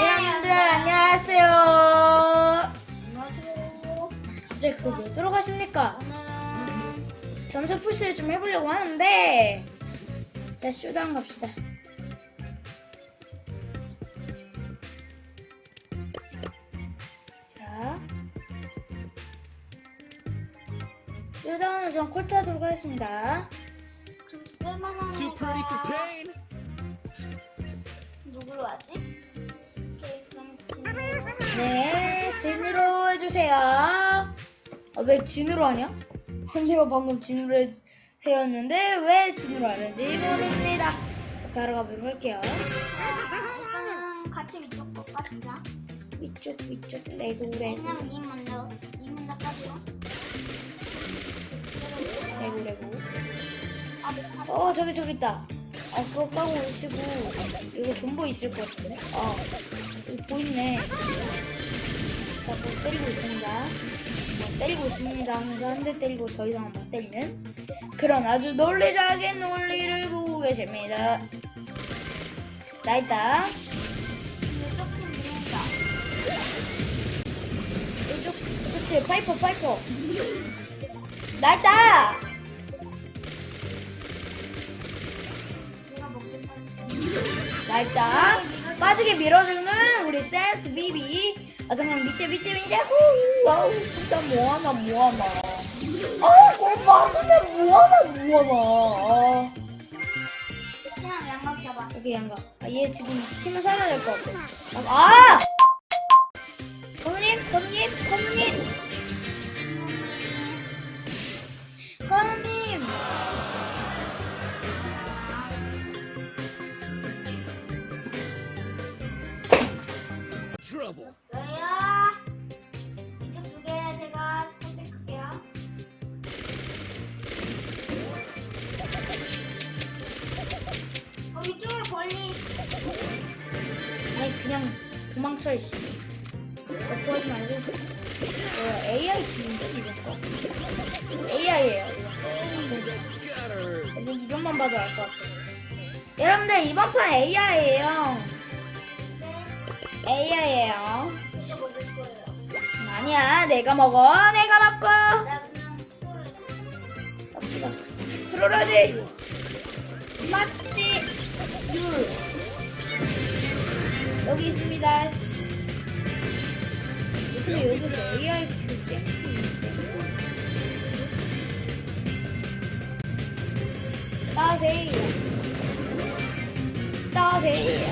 여러분들 안녕하세요. 안녕하세요. 갑자기 그걸 왜 들어가십니까? 오늘은 점수 푸시를 좀 해보려고 하는데 자 쇼다운 갑시다. 자 쇼다운을 좀 콜트하도록 하겠습니다. 좀 쓸만한 Too pretty for 애가 pain. 네, 진으로 해주세요. 아, 왜 진으로 하냐? 현대가 방금 진으로 해 세웠는데 왜 진으로 하는지 모릅니다. 바로 가보도록 할게요. 일단은 같이 위쪽 거 빠지자. 위쪽 위쪽 레고 레고 왜냐면 님 먼저 님 먼저 빠지고. 레고 레고. 어 저기 저기 있다. 아 그거 까고 오시고 이거 존버 있을 것 같은데. 아 보이네. 자, 뭐 때리고 있습니다. 뭐 때리고 있습니다. 하면서 한 대 때리고 더 이상 못 때리는 그런 아주 논리적인 논리를 보고 계십니다. 나 있다. 이쪽 그치 파이퍼 파이퍼. 나 있다. 나 있다. 빠지게 밀어주는 우리 센스 비비. 아 잠깐 밑에 밑에 밑에 후 와우 진짜 뭐하나 뭐하나. 아 그거 맞으면 뭐하나 뭐하나. 그냥 양각 잡아. 여기 양가. 아, 얘 지금 살아야 될것 같아. 아! 아니 그냥 도망쳐 이씨. 어, 구하지 말고. 어, AI 팀인데 이런 거. AI예요. Scatter. 근데 이름만 봐도 알 것 같아. 여러분들 이번 판 먹을 거예요. 아니야, 내가 먹어. 내가 먹고. 갑시다. 트롤하지. 맞지. 유. 여기 있습니다. 어떻게 여기서 AI 있는데? 따세요. 따세요.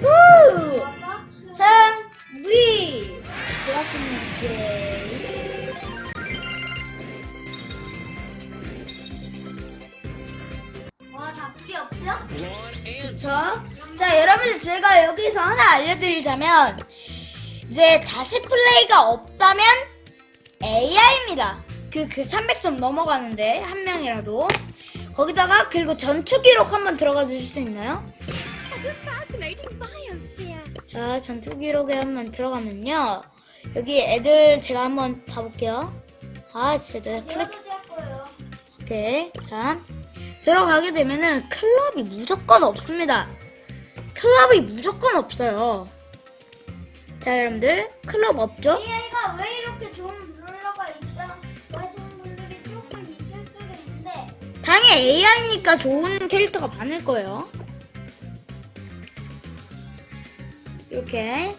후! 좋았어? 승리! 좋았습니다. 그쵸? 자, 여러분들 제가 여기서 하나 알려드리자면, 이제 다시 플레이가 없다면 AI입니다. 그, 그 300점 넘어가는데, 한 명이라도. 거기다가, 그리고 전투 기록 한번 들어가 주실 수 있나요? 자, 전투 기록에 한번 들어가면요. 여기 애들 제가 한번 봐볼게요. 아, 진짜 내가 클릭. 오케이. 자, 들어가게 되면은 클럽이 무조건 없습니다. 클럽이 무조건 없어요. 자, 여러분들, 클럽 없죠? AI가 왜 이렇게 좋은 룰러가 있다 하시는 분들이 조금 있을 수도 있는데 당연히 AI니까 좋은 캐릭터가 많을 거예요. 이렇게.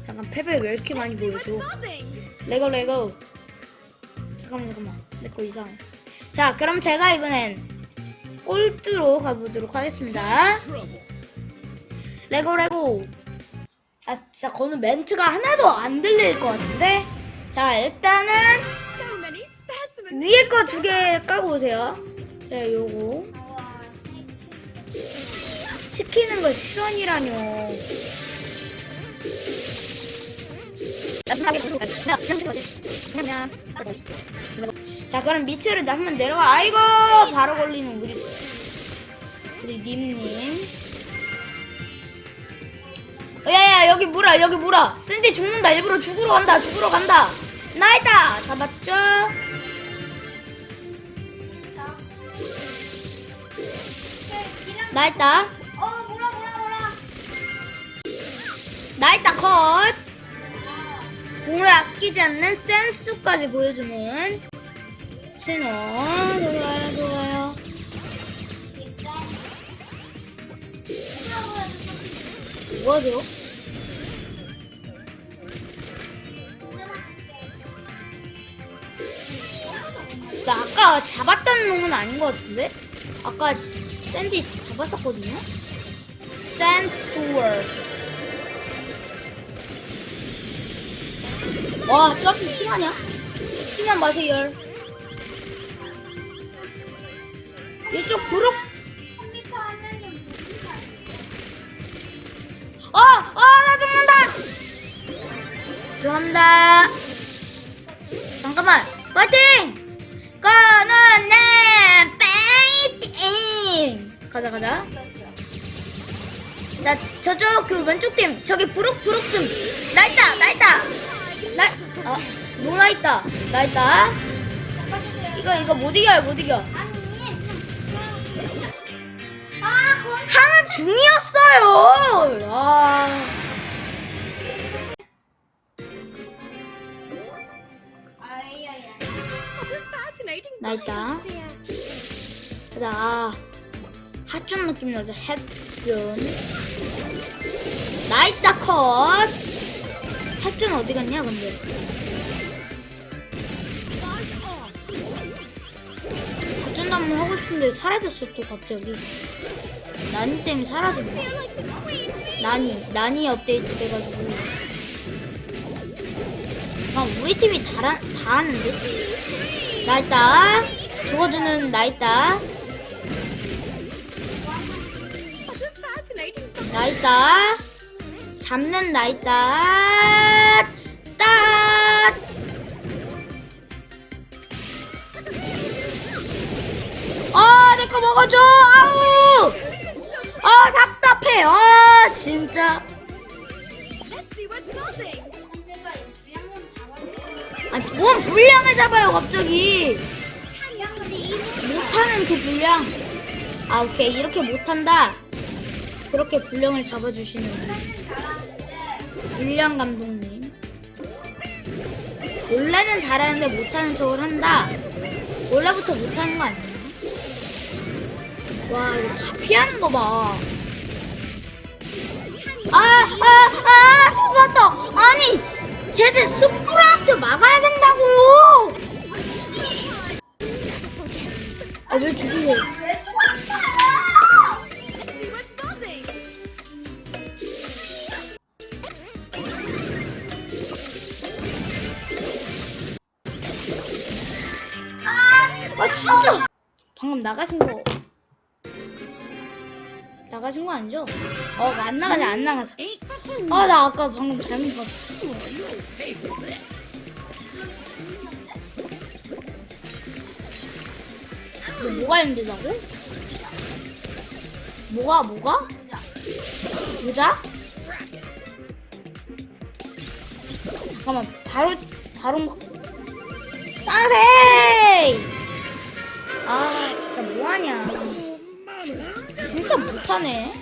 잠깐, 패배 왜 이렇게 많이 보여줘? 레고, 레고. 잠깐만, 잠깐만. 내 거 이상해. 자, 그럼 제가 이번엔 꼴뚜로 가보도록 하겠습니다. 레고 레고 아 진짜 거는 멘트가 하나도 안 들릴 것 같은데 자 일단은. 위에 거 두 개 까고 오세요 자 요거 와 시키는 걸 실언이라뇨 자 그럼 밑으로 한번 내려가 아이고 바로 걸리는 우리 우리 님님. 어, 야야 여기 물어 여기 물어. 샌디 죽는다. 일부러 죽으러 간다. 죽으러 간다. 나이다. 잡았죠? 나이다. 어 뭐라 뭐라 뭐라 나이다 컷. 공을 아끼지 않는 센스까지 보여주는 신호 좋아요 좋아요 뭐하세요? 나 아까 잡았다는 놈은 아닌 것 같은데? 아까 샌디 잡았었거든요? 샌스토어 와 점프 심하냐? 심한 마세요 이쪽 말이야? 어! 어! 나 죽는다! 죄송합니다 잠깐만 파이팅! 꺼놓네 파이팅! 가자 가자 자 저쪽 그 왼쪽 팀 저기 부룩 부룩 좀나 있다 나 있다 나 아, 뭐나 있다 나 있다 이거 이거 못 이겨요 못 이겨 중이었어요 아 fascinating Like that. biosphere. 가자 아, 핫존 느낌 나죠 핫존 나 있다 컷 핫존 어디 갔냐 근데. 핫존 한번 하고 싶은데 사라졌어 또 갑자기 나니 때문에 사라졌네. 나니 나니 업데이트 돼가지고. 아 우리 팀이 다, 다 하는데? 나 있다. 죽어주는 나 있다. 나 있다. 잡는 나 있다 분량을 잡아요, 갑자기. 못하는 그 분량. 아, 오케이. 이렇게 못한다. 그렇게 분량을 잡아주시는 분량 감독님. 원래는 잘하는데 못하는 척을 한다. 원래부터 못하는 거 아니야? 와, 이거 다 피하는 거 봐. 아, 아, 아, 나 죽었다. 아니, 쟤들 스프라 트 막아야 된다고. 아, 왜 buzzing. 아 진짜 방금 나가신 거 나가신 거 아니죠? 어 안 나가지 안 나가서 아나 아까 방금 잘못 봤어 뭐가 힘들다고? 뭐가 뭐가? 모자? 잠깐만 바로 바로 먹 따세! 아 진짜 뭐하냐 진짜 못하네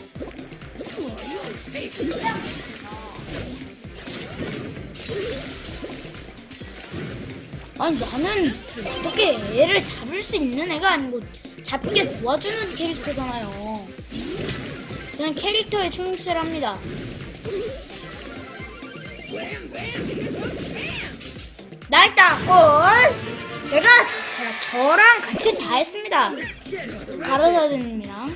아니 나는 어떻게 애를 잡을 수 있는 애가 아니고 잡게 도와주는 캐릭터잖아요. 그냥 캐릭터에 충실합니다. 나있다 꼴 제가 제가 저랑 같이 다 했습니다. 가로사장님이랑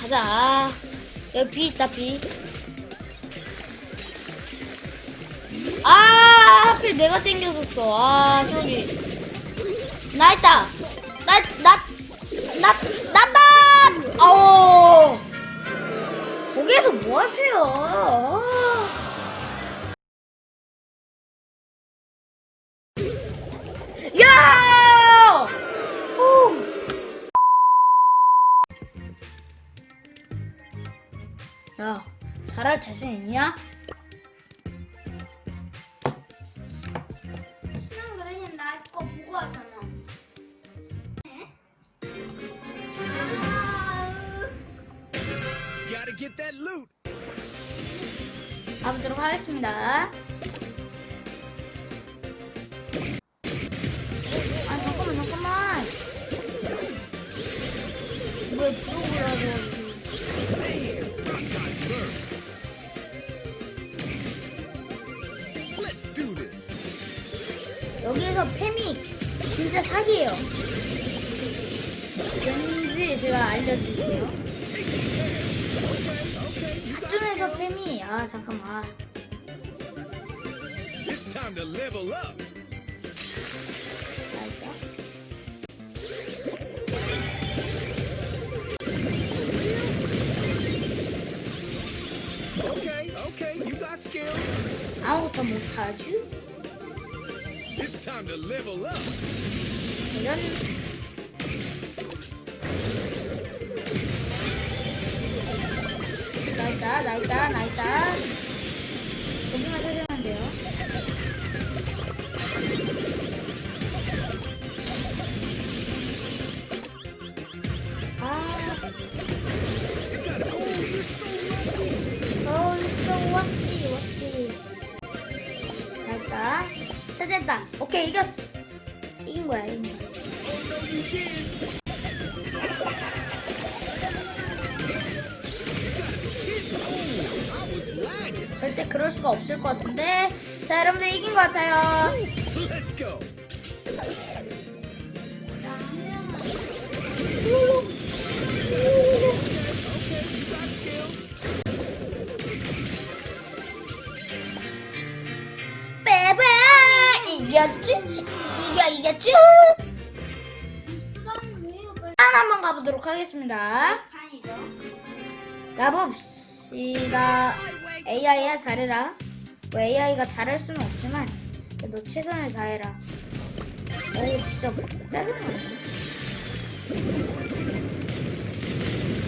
가자. 여기 비 있다 비 하필 내가 땡겨줬어. 아, 저기. 나 있다. 나, 나, 나, 나다! 어 거기에서 뭐 하세요? 아. 야! 후. 야, 잘할 자신 있냐? 가보도록 하겠습니다. 아 잠깐만 잠깐만. 왜 this. 여기에서 팸이 진짜 사기예요. 왠지 제가 알려드릴게요. 학중에서 팸이 아 잠깐만. 아, It's time to level up. 알죠? Okay, okay, you got skills. 아무것도 못하죠? It's time to level up. 이런 나 있다 나 있다 절대 그럴 수가 없을 것 같은데? 자 여러분들 이긴 것 같아요. 빼빼 이겼지? 이겨 이겼지? 한 한번 가보도록 하겠습니다. 판이죠. 가봅시다 AI야 잘해라. 뭐 AI가 잘할 수는 없지만 그래도 최선을 다해라. 오 진짜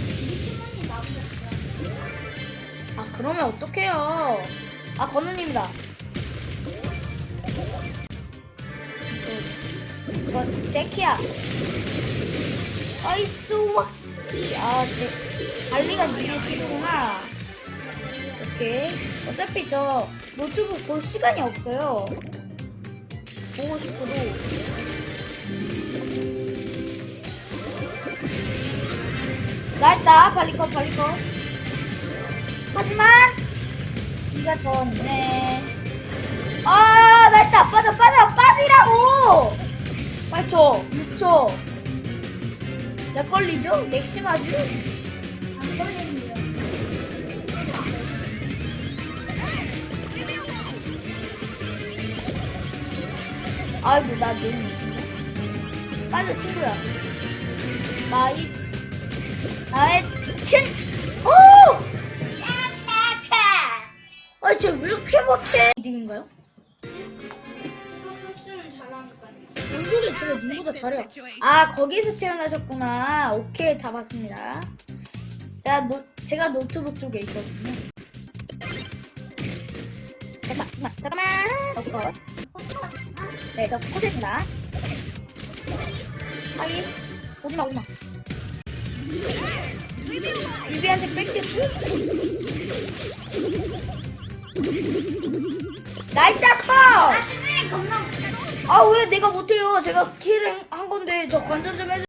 미키몬이 나오셨어요. 아 그러면 어떡해요? 아 건우님이다. 저, 저 제키야. 아이스 와키 아제 발리가 니네 뒤로구나 오케이 어차피 저 노트북 볼 시간이 없어요 보고 싶어도 나있다 발리컷 발리컷 하지만 네가 졌네. 아, 나 일단 빠져, 빠져, 빠지라고. 8초, 6초. 몇 걸리죠? 맥심하죠? 안 걸리는 아이고, 나 너무. 빠져, 친구야. 마이, 나의 친, 오! 아, 쟤왜 이렇게 못해? 2등인가요? 수는 잘하니까요. 뭔 소리 제가 눈보다 잘해요. 아 거기서 태어나셨구나. 오케이 다 봤습니다. 자, 노, 제가 노트북 쪽에 있거든요. 잠깐만, 잠깐만, 잠깐만. 어, 네, 저 코드입니다. 확인. 오지마, 오지마. 유비한테 뺏겼지? 나이스 아빠! 나중에 겁나 아왜 내가 못해요? 제가 킬을 한 건데 저 관전 좀 해줘.